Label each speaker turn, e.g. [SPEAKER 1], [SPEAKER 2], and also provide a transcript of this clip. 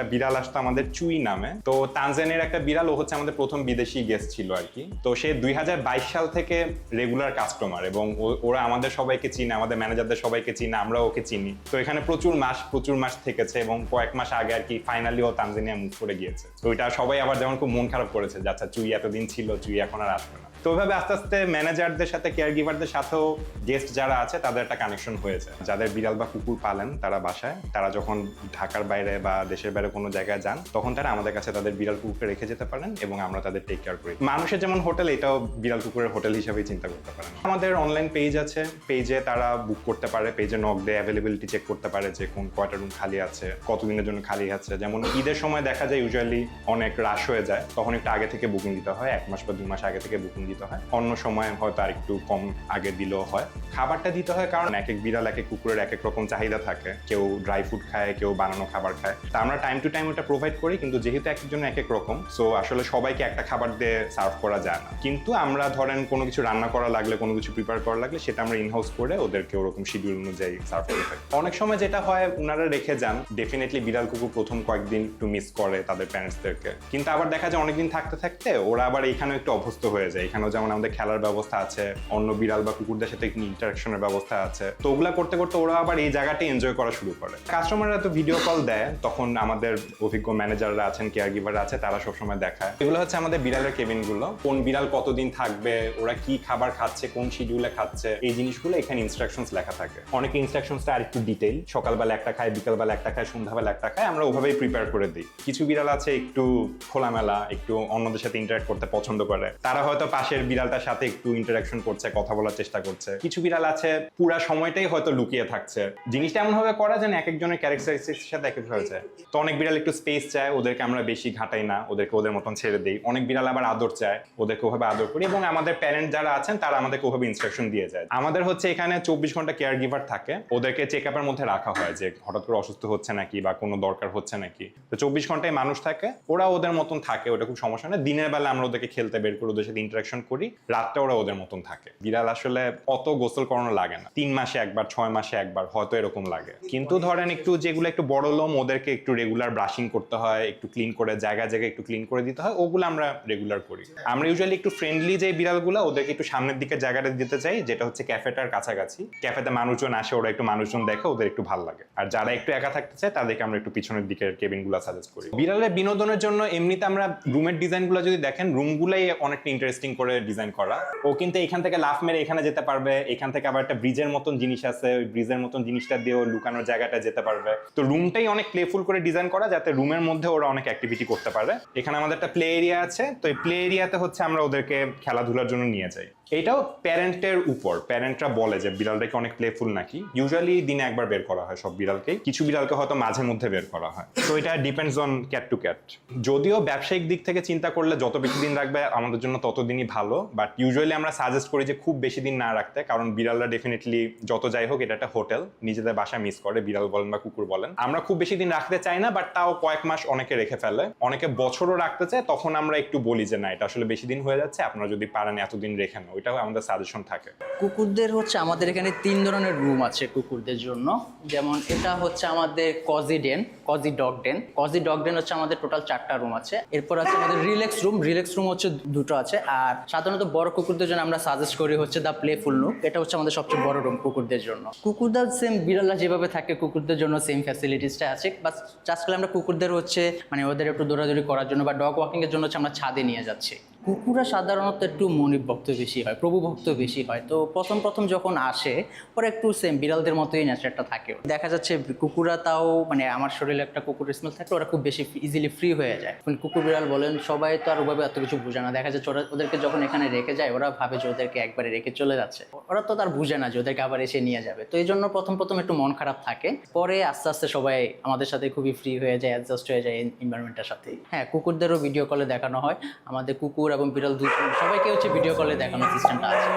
[SPEAKER 1] একটা বিড়াল আসতো আমাদের চুই নামে। তো তানজানিয়ার একটা বিড়াল, ও হচ্ছে আমাদের প্রথম বিদেশি গেস্ট ছিল আর কি। তো সে দুই হাজার বাইশ সাল থেকে রেগুলার কাস্টমার এবং ওরা আমাদের সবাইকে চিনে, আমাদের ম্যানেজারদের সবাইকে চিনে আমরা ওকে চিনি। তো এখানে প্রচুর মাস প্রচুর মাস থেকেছে এবং কয়েক মাস আগে আর কি ফাইনালি ও তানজানিয়া মুভ করে গিয়েছে। তো এটা সবাই আবার যেমন খুব মন খারাপ করেছে যে আচ্ছা চুই এতদিন ছিল, চুই এখন আর আসবে না। তো ওইভাবে আস্তে আস্তে ম্যানেজারদের সাথে কেয়ার গিভারদের সাথেও গেস্ট যারা আছে, তাদের একটা কানেকশন হয়েছে। যাদের বিড়াল বা কুকুর পালেন তারা বাসায়, তারা যখন ঢাকার বাইরে বা দেশের বাইরে কোনো জায়গায় যান, তখন তারা আমাদের কাছে তাদের বিড়াল কুকুরকে রেখে যেতে পারেন এবং আমরা তাদের টেক কেয়ার করি। মানুষের যেমন হোটেল, এটাও বিড়াল কুকুরের হোটেল হিসেবেই চিন্তা করতে পারেন। আমাদের অনলাইন পেজ আছে। পেজে তারা বুক করতে পারে পেজে নক দিয়ে অ্যাভেলেবিলিটি চেক করতে পারে যে কোন কয়টা রুম খালি আছে, কতদিনের জন্য খালি আছে। যেমন ঈদের সময় দেখা যায় ইউজুয়ালি অনেক রাশ হয়ে যায়, তখন একটু আগে থেকে বুকিং দিতে হয়, এক মাস বা দুই মাস আগে থেকে বুকিং দিতে হয়। অন্য সময় হয়তো আর একটু কম আগে দিলেও হয়। খাবারটা দিতে হয় কারণ এক এক বিড়াল, এক এক কুকুরের এক এক রকম চাহিদা থাকে। কেউ ড্রাই ফুড খায়, কেউ বানানো খাবার খায়। তা আমরা টাইম টু টাইম ওটা প্রোভাইড করি, কিন্তু যেহেতু এক একজন এক এক রকম সো আসলে সবাইকে একটা খাবার দিয়ে সার্ভ করা যায় না। কিন্তু আমরা ধরেন কোনো কিছু রান্না করা লাগলে, কোনো কিছু প্রিপেয়ার করা লাগলে, সেটা আমরা ইনহাউস করে ওদেরকে ওরকম শিডিউল অনুযায়ী সার্ভ করে থাকি। অনেক সময় যেটা হয় ওনারা রেখে যান ডেফিনেটলি বিড়াল কুকুর প্রথম কয়েকদিন একটু মিস করে তাদের প্যারেন্টসদেরকে কিন্তু আবার দেখা যায় অনেকদিন থাকতে থাকতে ওরা আবার এখানেও একটু অভ্যস্ত হয়ে যায়। এখানেও যেমন আমাদের খেলার ব্যবস্থা আছে, অন্য বিড়াল বা কুকুরদের সাথে ইন্টারাকশনের ব্যবস্থা আছে। তো ওগুলা করতে করতে ওরা আবার এই জায়গাটা এনজয় করা শুরু করে। কাস্টমাররা তো ভিডিও কল দেয়, তখন আমাদের অভিজ্ঞ ম্যানেজাররা আছেন কেয়ার গিভাররা আছে, তারা সবসময় দেখায়। এগুলো হচ্ছে আমাদের বিড়ালের কেবিনগুলো। কোন বিড়াল কতদিন থাকবে, ওরা কি খাবার খাচ্ছে, কোন শিডিউলে খাচ্ছে, এই জিনিসগুলো এখানে ইনস্ট্রাকশনস লেখা থাকে। অনেক ইনস্ট্রাকশনসটা আর একটু ডিটেইল সকালবেলা একটা খায়, বিকালবেলা একটা খায়, সন্ধ্যাবেলা একটা খায়, আমরা ওভাবেই প্রিপেয়ার করে দিই। কিছু বিড়াল আছে একটু খোলামেলা, একটু অন্যদের সাথে ইন্টারাক্ট করতে পছন্দ করে। তারা হয়তো পাশের বিড়ালটার সাথে একটু ইন্টারাকশন করছে, কথা বলার চেষ্টা করছে। কিছু বিড়াল আছে, পুরা সময়টাই হয়তো লুকিয়ে থাকছে। জিনিসটা এমন ভাবে করা যেন এক একজনের ক্যারেক্টারিস্টিক্স সাথে এক এক হয়ে যায় তো অনেক বিড়াল একটু স্পেস চায়, ওদেরকে আমরা বেশি ঘাটাই না, ওদেরকে ওদের মতন ছেড়ে দিই। অনেক বিড়াল আবার আদর চায়, ওদেরকে ওভাবে আদর করি এবং আমাদের প্যারেন্ট যারা আছেন, তারা আমাদেরকে ওভাবে ইনস্ট্রাকশন দিয়ে যায়। আমাদের হচ্ছে এখানে চব্বিশ ঘণ্টা কেয়ার গিভার থাকে। ওদেরকে চেক আপের মধ্যে রাখা হয় যে হঠাৎ করে অসুস্থ হচ্ছে নাকি বা কোনো দরকার হচ্ছে নাকি। তো চব্বিশ ঘন্টায় মানুষ থাকে, ওরা ওদের মতন থাকে, ওটা খুব সমস্যা না দিনের বেলা আমরা ওদেরকে খেলতে বের করি, ওদের সাথে ইন্টারাকশন করি, রাতটা ওরা ওদের মতন থাকে। বিড়াল আসলে অত গোসল করানো লাগে না। তিন মাসে একবার ছয় মাসে একবার হয়তো এরকম লাগে। কিন্তু ধরেন একটু যেগুলো একটু বড় লোম ওদেরকে একটু রেগুলার ব্রাশিং করতে হয় একটু ক্লিন করে জায়গা জায়গায় একটু ক্লিন করে দিতে হয় ওগুলো আমরা রেগুলার করি। আমরা ইউজুয়ালি একটু ফ্রেন্ডলি যে বিড়ালগুলো ওদেরকে একটু সামনের দিকে জায়গাটা দিতে চাই যেটা হচ্ছে ক্যাফেটার কাছাকাছি। ক্যাফেতে মানুষজন আসে ওরা একটু মানুষজন দেখে ওদের একটু ভালো লাগে। আর যারা একটু একা থাকতে চায় তাদেরকে আমরা একটু পিছনের দিকের কেবিনগুলো সাজেস্ট করি। বিড়ালের বিনোদনের জন্য এমনিতে আমরা রুমের ডিজাইনগুলো যদি দেখেন রুমগুলাই অনেকটা ইন্টারেস্টিং করে ডিজাইন করা। ও কিন্তু এখান থেকে লাফ মেরে এখানে যেতে পারবে এখান থেকে আবার একটা ব্রিজের মতন জিনিস আছে, ওই ব্রিজের মতন জিনিসটা দিয়েও লুকানোর জায়গাটা যেতে পারবে। তো রুমটাই অনেক প্লেফুল করে ডিজাইন করা যাতে রুমের মধ্যে ওরা অনেক অ্যাক্টিভিটি করতে পারবে এখানে আমাদের একটা প্লে এরিয়া আছে, তো এই প্লে এরিয়াতে হচ্ছে আমরা ওদেরকে খেলাধুলার জন্য নিয়ে যাই। এটাও প্যারেন্টের উপর। প্যারেন্টরা বলে যে বিড়ালটাকে অনেক প্লেফুল নাকি। ইউজুয়ালি দিনে একবার বের করা হয় সব বিড়ালকেই। কিছু বিড়ালকে হয়তো মাঝে মধ্যে বের করা হয়। তো এটা depends on cat to cat যদিও ব্যবসায়িক দিক থেকে চিন্তা করলে যত বেশি দিন রাখবে, আমাদের জন্য ততদিনই ভালো। বাট ইউজুয়ালি আমরা সাজেস্ট করি যে খুব বেশি দিন না রাখতে, কারণ বিড়ালরা ডেফিনেটলি যত যাই হোক, এটা একটা হোটেল নিজেদের বাসা মিস করে, বিড়াল বলেন বা কুকুর বলেন। আমরা খুব বেশি দিন রাখতে চাই না বাট তাও কয়েক মাস অনেকে রেখে ফেলে। অনেকে বছরও রাখতে চায়, তখন আমরা একটু বলি যে না, এটা আসলে বেশি দিন হয়ে যাচ্ছে। আপনারা যদি পারেন এতদিন রেখে না ওইটাও আমাদের সাজেশন থাকে।
[SPEAKER 2] কুকুরদের হচ্ছে আমাদের এখানে তিন ধরনের রুম আছে কুকুরদের জন্য। যেমন এটা হচ্ছে আমাদের Cozy Den Cozy Dog Den Cozy Dog Den হচ্ছে আমাদের টোটাল চারটা রুম আছে। এরপর আছে আমাদের রিল্যাক্স রুম রিল্যাক্স রুম হচ্ছে দুটো আছে। আর সাধারণত বড় কুকুরদের জন্য আমরা সাজেস্ট করি হচ্ছে দ্য প্লেফুল নুক এটা হচ্ছে আমাদের সবচেয়ে বড় রুম কুকুরদের জন্য। কুকুরদের সেম বিড়ালরা যেভাবে থাকে, কুকুরদের জন্য সেম ফ্যাসিলিটিসটা আছে। বাস চাষ করলে আমরা কুকুরদের হচ্ছে মানে ওদের একটু দৌড়াদৌড়ি করার জন্য বা ডগ ওয়াকিংয়ের জন্য হচ্ছে আমরা ছাদে নিয়ে যাচ্ছি। কুকুররা সাধারণত একটু মনিব ভক্ত বেশি হয় প্রভু ভক্ত বেশি হয়। তো প্রথম প্রথম যখন আসে, ওরা একটু সেম বিড়ালদের মতোই নেচারটা থাকে। দেখা যাচ্ছে কুকুররা তাও মানে আমার শরীরে একটা কুকুরের স্মেল থাকে, ওরা খুব বেশি ইজিলি ফ্রি হয়ে যায়। এখন কুকুর বিড়াল বলেন, সবাই তো আর ওভাবে এত কিছু বুঝে না। দেখা যাচ্ছে ওরা, ওদেরকে যখন এখানে রেখে যায়, ওরা ভাবে যে ওদেরকে একবারে রেখে চলে যাচ্ছে। ওরা তো তার বুঝে না যে ওদেরকে আবার এসে নিয়ে যাবে। তো এই জন্য প্রথম প্রথম একটু মন খারাপ থাকে। পরে আস্তে আস্তে সবাই আমাদের সাথে খুবই ফ্রি হয়ে যায় অ্যাডজাস্ট হয়ে যায় এনভায়রনমেন্টের সাথে। হ্যাঁ কুকুরদেরও ভিডিও কলে দেখানো হয়। আমাদের কুকুর এবং বিড়াল দুই সবাইকে হচ্ছে ভিডিও কলে দেখানোর সিস্টেমটা আছে।